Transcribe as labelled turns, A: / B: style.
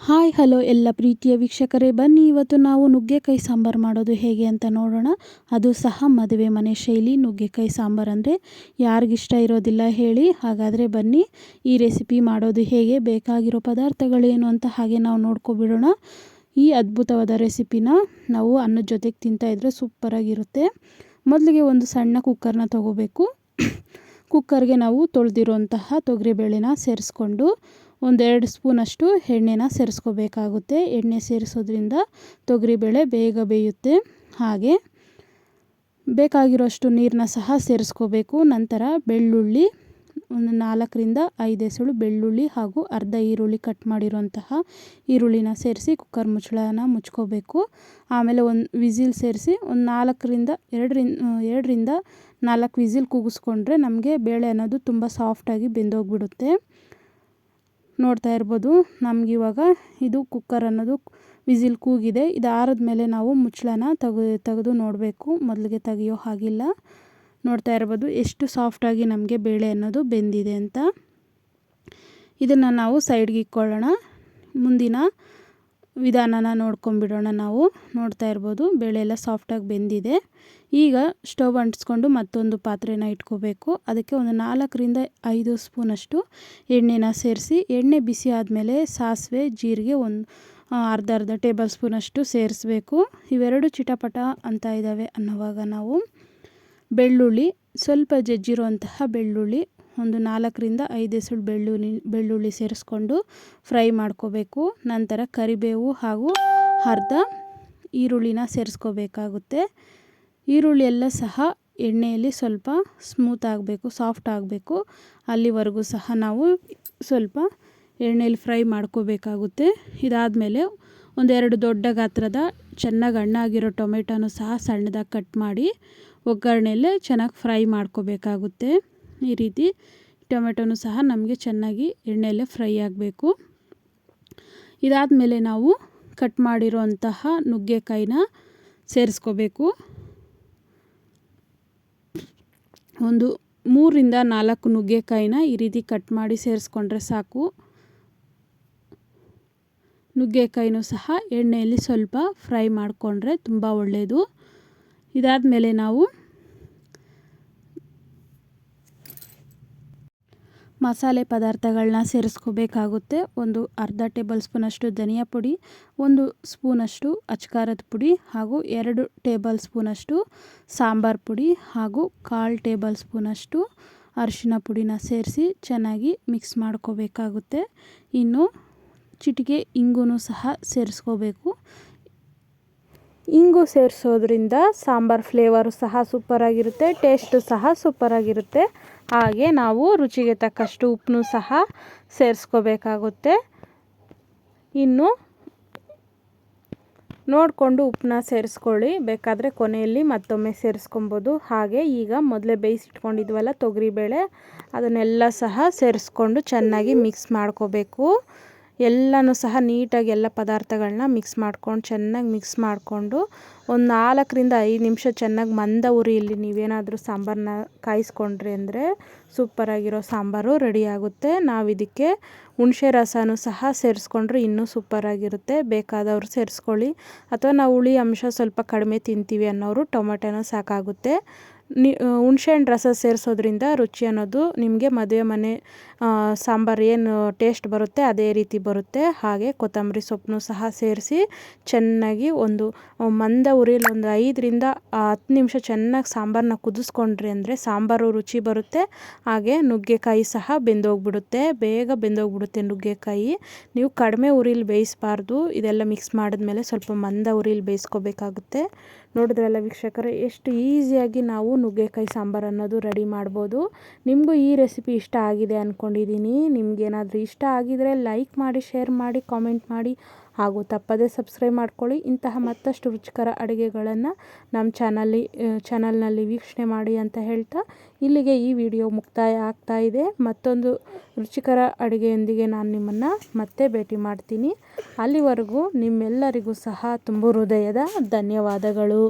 A: Hi, hello ಎಲ್ಲ ಪ್ರೀತಿಯ ವೀಕ್ಷಕರೇ, ಬನ್ನಿ ಇವತ್ತು ನಾವು ನುಗ್ಗೆಕಾಯಿ ಸಾಂಬಾರು ಮಾಡೋದು ಹೇಗೆ ಅಂತ ನೋಡೋಣ. ಅದು ಸಹ ಮದುವೆ ಮನೆ ಶೈಲಿ ನುಗ್ಗೆಕಾಯಿ ಸಾಂಬಾರು ಅಂದರೆ ಯಾರಿಗಿಷ್ಟ ಇರೋದಿಲ್ಲ ಹೇಳಿ. ಹಾಗಾದರೆ ಬನ್ನಿ, ಈ ರೆಸಿಪಿ ಮಾಡೋದು ಹೇಗೆ, ಬೇಕಾಗಿರೋ ಪದಾರ್ಥಗಳೇನು ಅಂತ ಹಾಗೆ ನಾವು ನೋಡ್ಕೊಬಿಡೋಣ. ಈ ಅದ್ಭುತವಾದ ರೆಸಿಪಿನ ನಾವು ಅನ್ನದ ಜೊತೆಗೆ ತಿಂತಾಯಿದ್ರೆ ಸೂಪರಾಗಿರುತ್ತೆ. ಮೊದಲಿಗೆ ಒಂದು ಸಣ್ಣ ಕುಕ್ಕರ್ನ ತೊಗೋಬೇಕು. ಕುಕ್ಕರ್ಗೆ ನಾವು ತೊಳೆದಿರುವಂತಹ ತೊಗರಿಬೇಳೆನ ಸೇರಿಸ್ಕೊಂಡು ಒಂದೆರಡು ಸ್ಪೂನಷ್ಟು ಎಣ್ಣೆನ ಸೇರಿಸ್ಕೋಬೇಕಾಗುತ್ತೆ. ಎಣ್ಣೆ ಸೇರಿಸೋದ್ರಿಂದ ತೊಗರಿಬೇಳೆ ಬೇಗ ಬೇಯುತ್ತೆ. ಹಾಗೆ ಬೇಕಾಗಿರೋಷ್ಟು ನೀರನ್ನ ಸಹ ಸೇರಿಸ್ಕೋಬೇಕು. ನಂತರ ಬೆಳ್ಳುಳ್ಳಿ, ಒಂದು ನಾಲ್ಕರಿಂದ ಐದು ಎಸಳು ಬೆಳ್ಳುಳ್ಳಿ ಹಾಗೂ ಅರ್ಧ ಈರುಳ್ಳಿ ಕಟ್ ಮಾಡಿರುವಂತಹ ಈರುಳ್ಳಿನ ಸೇರಿಸಿ ಕುಕ್ಕರ್ ಮುಚ್ಚಳನ ಮುಚ್ಕೋಬೇಕು. ಆಮೇಲೆ ಒಂದು ವಿಸಿಲ್ ಸೇರಿಸಿ ಒಂದು ನಾಲ್ಕರಿಂದ ಎರಡರಿಂದ ಎರಡರಿಂದ ನಾಲ್ಕು ವಿಸಿಲ್ ಕೂಗಿಸ್ಕೊಂಡ್ರೆ ನಮಗೆ ಬೇಳೆ ಅನ್ನೋದು ತುಂಬ ಸಾಫ್ಟಾಗಿ ಬೆಂದೋಗ್ಬಿಡುತ್ತೆ. ನೋಡ್ತಾ ಇರ್ಬೋದು. ನಮಗಿವಾಗ ಇದು ಕುಕ್ಕರ್ ಅನ್ನೋದು ವಿಸಿಲ್ ಕೂಗಿದೆ. ಇದು ಆರದ ಮೇಲೆ ನಾವು ಮುಚ್ಚಳನ ತೆಗೆ ತೆಗೆದು ನೋಡಬೇಕು. ಮೊದಲಿಗೆ ತೆಗಿಯೋ ಹಾಗಿಲ್ಲ. ನೋಡ್ತಾ ಇರ್ಬೋದು ಎಷ್ಟು ಸಾಫ್ಟಾಗಿ ನಮಗೆ ಬೇಳೆ ಅನ್ನೋದು ಬೆಂದಿದೆ ಅಂತ. ಇದನ್ನು ನಾವು ಸೈಡ್ಗೆ ಇಕ್ಕೊಳ್ಳೋಣ. ಮುಂದಿನ ವಿಧಾನನ ನೋಡ್ಕೊಂಬಿಡೋಣ ನಾವು. ನೋಡ್ತಾ ಇರ್ಬೋದು ಬೇಳೆ ಎಲ್ಲ ಸಾಫ್ಟಾಗಿ ಬೆಂದಿದೆ. ಈಗ ಸ್ಟವ್ ಅಂಟಿಸ್ಕೊಂಡು ಮತ್ತೊಂದು ಪಾತ್ರೆನ ಇಟ್ಕೋಬೇಕು. ಅದಕ್ಕೆ ಒಂದು ನಾಲ್ಕರಿಂದ ಐದು ಸ್ಪೂನಷ್ಟು ಎಣ್ಣೆನ ಸೇರಿಸಿ, ಎಣ್ಣೆ ಬಿಸಿ ಆದಮೇಲೆ ಸಾಸಿವೆ, ಜೀರಿಗೆ ಒಂದು ಅರ್ಧ ಅರ್ಧ ಟೇಬಲ್ ಸ್ಪೂನಷ್ಟು ಸೇರಿಸ್ಬೇಕು. ಇವೆರಡು ಚಿಟಪಟ ಅಂತ ಇದ್ದಾವೆ ಅನ್ನೋವಾಗ ನಾವು. ಬೆಳ್ಳುಳ್ಳಿ, ಸ್ವಲ್ಪ ಜಜ್ಜಿರುವಂತಹ ಬೆಳ್ಳುಳ್ಳಿ ಒಂದು ನಾಲ್ಕರಿಂದ ಐದು ಎಸಳು ಬೆಳ್ಳುಳ್ಳಿ ಬೆಳ್ಳುಳ್ಳಿ ಸೇರಿಸ್ಕೊಂಡು ಫ್ರೈ ಮಾಡ್ಕೋಬೇಕು. ನಂತರ ಕರಿಬೇವು ಹಾಗೂ ಅರ್ಧ ಈರುಳ್ಳಿನ ಸೇರಿಸ್ಕೋಬೇಕಾಗುತ್ತೆ. ಈರುಳ್ಳಿ ಎಲ್ಲ ಸಹ ಎಣ್ಣೆಯಲ್ಲಿ ಸ್ವಲ್ಪ ಸ್ಮೂತ್ ಆಗಬೇಕು, ಸಾಫ್ಟ್ ಆಗಬೇಕು. ಅಲ್ಲಿವರೆಗೂ ಸಹ ನಾವು ಸ್ವಲ್ಪ ಎಣ್ಣೆಯಲ್ಲಿ ಫ್ರೈ ಮಾಡ್ಕೋಬೇಕಾಗುತ್ತೆ. ಇದಾದಮೇಲೆ ಒಂದೆರಡು ದೊಡ್ಡ ಗಾತ್ರದ ಚೆನ್ನಾಗಿ ಹಣ್ಣಾಗಿರೋ ಟೊಮೆಟೊನೂ ಸಹ ಸಣ್ಣದಾಗಿ ಕಟ್ ಮಾಡಿ ಒಗ್ಗರಣೆಯಲ್ಲೇ ಚೆನ್ನಾಗಿ ಫ್ರೈ ಮಾಡ್ಕೋಬೇಕಾಗುತ್ತೆ. ಈ ರೀತಿ ಟೊಮೆಟೊನೂ ಸಹ ನಮಗೆ ಚೆನ್ನಾಗಿ ಎಣ್ಣೆಯಲ್ಲೇ ಫ್ರೈ ಆಗಬೇಕು. ಇದಾದಮೇಲೆ ನಾವು ಕಟ್ ಮಾಡಿರೋಂತಹ ನುಗ್ಗೆಕಾಯಿನ ಸೇರಿಸ್ಕೋಬೇಕು. ಒಂದು ಮೂರಿಂದ ನಾಲ್ಕು ನುಗ್ಗೆಕಾಯಿನ ಈ ರೀತಿ ಕಟ್ ಮಾಡಿ ಸೇರಿಸ್ಕೊಂಡ್ರೆ ಸಾಕು. ನುಗ್ಗೆಕಾಯಿನೂ ಸಹ ಎಣ್ಣೆಯಲ್ಲಿ ಸ್ವಲ್ಪ ಫ್ರೈ ಮಾಡಿಕೊಂಡ್ರೆ ತುಂಬ ಒಳ್ಳೆಯದು ಇದಾದಮೇಲೆ ನಾವು ಮಸಾಲೆ ಪದಾರ್ಥಗಳನ್ನ ಸೇರಿಸ್ಕೋಬೇಕಾಗುತ್ತೆ. ಒಂದು ಅರ್ಧ ಟೇಬಲ್ ಸ್ಪೂನಷ್ಟು ಧನಿಯಾ ಪುಡಿ, ಒಂದು ಸ್ಪೂನಷ್ಟು ಅಚ್ಕಾರದ ಪುಡಿ ಹಾಗೂ ಎರಡು ಟೇಬಲ್ ಸ್ಪೂನಷ್ಟು ಸಾಂಬಾರು ಪುಡಿ ಹಾಗೂ ಕಾಲು ಟೇಬಲ್ ಸ್ಪೂನಷ್ಟು ಅರಿಶಿನ ಪುಡಿನ ಸೇರಿಸಿ ಚೆನ್ನಾಗಿ ಮಿಕ್ಸ್ ಮಾಡ್ಕೋಬೇಕಾಗುತ್ತೆ. ಇನ್ನು ಚಿಟಿಕೆ ಇಂಗು ಸಹ ಸೇರಿಸ್ಕೋಬೇಕು. ಇಂಗು ಸೇರಿಸೋದ್ರಿಂದ ಸಾಂಬಾರು ಫ್ಲೇವರು ಸಹ ಸೂಪರಾಗಿರುತ್ತೆ ಟೇಸ್ಟು ಸಹ ಸೂಪರಾಗಿರುತ್ತೆ ಹಾಗೆ ನಾವು ರುಚಿಗೆ ತಕ್ಕಷ್ಟು ಉಪ್ಪನ್ನು ಸಹ ಸೇರಿಸ್ಕೋಬೇಕಾಗುತ್ತೆ. ಇನ್ನು ನೋಡಿಕೊಂಡು ಉಪ್ಪನ್ನ ಸೇರಿಸ್ಕೊಳ್ಳಿ, ಬೇಕಾದರೆ ಕೊನೆಯಲ್ಲಿ ಮತ್ತೊಮ್ಮೆ ಸೇರಿಸ್ಕೊಬೋದು. ಹಾಗೆ ಈಗ ಮೊದಲೇ ಬೇಯಿಸಿಟ್ಕೊಂಡಿದ್ವಲ್ಲ ತೊಗರಿಬೇಳೆ, ಅದನ್ನೆಲ್ಲ ಸಹ ಸೇರಿಸ್ಕೊಂಡು ಚೆನ್ನಾಗಿ ಮಿಕ್ಸ್ ಮಾಡ್ಕೋಬೇಕು. ಎಲ್ಲನೂ ಸಹ ನೀಟಾಗಿ ಎಲ್ಲ ಪದಾರ್ಥಗಳನ್ನ ಮಿಕ್ಸ್ ಮಾಡ್ಕೊಂಡು, ಚೆನ್ನಾಗಿ ಮಿಕ್ಸ್ ಮಾಡಿಕೊಂಡು ಒಂದು ನಾಲ್ಕರಿಂದ ಐದು ನಿಮಿಷ ಚೆನ್ನಾಗಿ ಮಂದ ಉರಿಯಲ್ಲಿ ನೀವೇನಾದರೂ ಸಾಂಬಾರನ್ನ ಕಾಯಿಸ್ಕೊಂಡ್ರಿ ಅಂದರೆ ಸೂಪರಾಗಿರೋ ಸಾಂಬಾರು ರೆಡಿ ಆಗುತ್ತೆ. ನಾವು ಇದಕ್ಕೆ ಹುಣಸೆ ರಸನೂ ಸಹ ಸೇರಿಸ್ಕೊಂಡ್ರೆ ಇನ್ನೂ ಸೂಪರಾಗಿರುತ್ತೆ. ಬೇಕಾದವರು ಸೇರಿಸ್ಕೊಳ್ಳಿ. ಅಥವಾ ನಾವು ಹುಳಿ ಅಂಶ ಸ್ವಲ್ಪ ಕಡಿಮೆ ತಿಂತೀವಿ ಅನ್ನೋರು ಟೊಮೆಟೊನೂ ಸಾಕಾಗುತ್ತೆ. ನಿ ಹುಣ್ಸೆಹಣ್ಣು ರಸ ಸೇರಿಸೋದ್ರಿಂದ ರುಚಿ ಅನ್ನೋದು ನಿಮಗೆ ಮದುವೆ ಮನೆ ಸಾಂಬಾರು ಏನು ಟೇಸ್ಟ್ ಬರುತ್ತೆ ಅದೇ ರೀತಿ ಬರುತ್ತೆ. ಹಾಗೆ ಕೊತ್ತಂಬರಿ ಸೊಪ್ಪನ್ನು ಸಹ ಸೇರಿಸಿ ಚೆನ್ನಾಗಿ ಒಂದು ಮಂದ ಉರಿಲಿ ಒಂದು ಐದರಿಂದ ಹತ್ತು ನಿಮಿಷ ಚೆನ್ನಾಗಿ ಸಾಂಬಾರನ್ನ ಕುದಿಸ್ಕೊಂಡ್ರಿ ಅಂದರೆ ಸಾಂಬಾರು ರುಚಿ ಬರುತ್ತೆ. ಹಾಗೆ ನುಗ್ಗೆಕಾಯಿ ಸಹ ಬೆಂದೋಗ್ಬಿಡುತ್ತೆ. ಬೇಗ ಬೆಂದೋಗ್ಬಿಡುತ್ತೆ ನುಗ್ಗೆಕಾಯಿ. ನೀವು ಕಡಿಮೆ ಉರಿಲಿ ಬೇಯಿಸಬಾರ್ದು. ಇದೆಲ್ಲ ಮಿಕ್ಸ್ ಮಾಡಿದ್ಮೇಲೆ ಸ್ವಲ್ಪ ಮಂದ ಉರಿಲಿ ಬೇಯಿಸ್ಕೋಬೇಕಾಗುತ್ತೆ. ನೋಡಿದ್ರಲ್ಲ ವೀಕ್ಷಕರೇ, ಎಷ್ಟು ಈಸಿಯಾಗಿ ನಾವು ನುಗ್ಗೆಕಾಯಿ ಸಾಂಬಾರು ಅನ್ನೋದು ರೆಡಿ ಮಾಡ್ಬೋದು. ನಿಮಗೂ ಈ ರೆಸಿಪಿ ಇಷ್ಟ ಆಗಿದೆ ಅಂದ್ಕೊಂಡಿದ್ದೀನಿ ನಿಮಗೇನಾದರೂ ಇಷ್ಟ ಆಗಿದರೆ ಲೈಕ್ ಮಾಡಿ, ಶೇರ್ ಮಾಡಿ, ಕಾಮೆಂಟ್ ಮಾಡಿ. ಹಾಗೂ ತಪ್ಪದೇ ಸಬ್ಸ್ಕ್ರೈಬ್ ಮಾಡ್ಕೊಳ್ಳಿ. ಇಂತಹ ಮತ್ತಷ್ಟು ರುಚಿಕರ ಅಡುಗೆಗಳನ್ನು ನಮ್ಮ ಚಾನಲ್ಲಿ ಚಾನಲ್ನಲ್ಲಿ ವೀಕ್ಷಣೆ ಮಾಡಿ ಅಂತ ಹೇಳ್ತಾ ಇಲ್ಲಿಗೆ ಈ ವಿಡಿಯೋ ಮುಕ್ತಾಯ ಆಗ್ತಾ ಇದೆ. ಮತ್ತೊಂದು ರುಚಿಕರ ಅಡುಗೆಯೊಂದಿಗೆ ನಾನು ನಿಮ್ಮನ್ನು ಮತ್ತೆ ಭೇಟಿ ಮಾಡ್ತೀನಿ. ಅಲ್ಲಿವರೆಗೂ ನಿಮ್ಮೆಲ್ಲರಿಗೂ ಸಹ ತುಂಬ ಹೃದಯದ ಧನ್ಯವಾದಗಳು.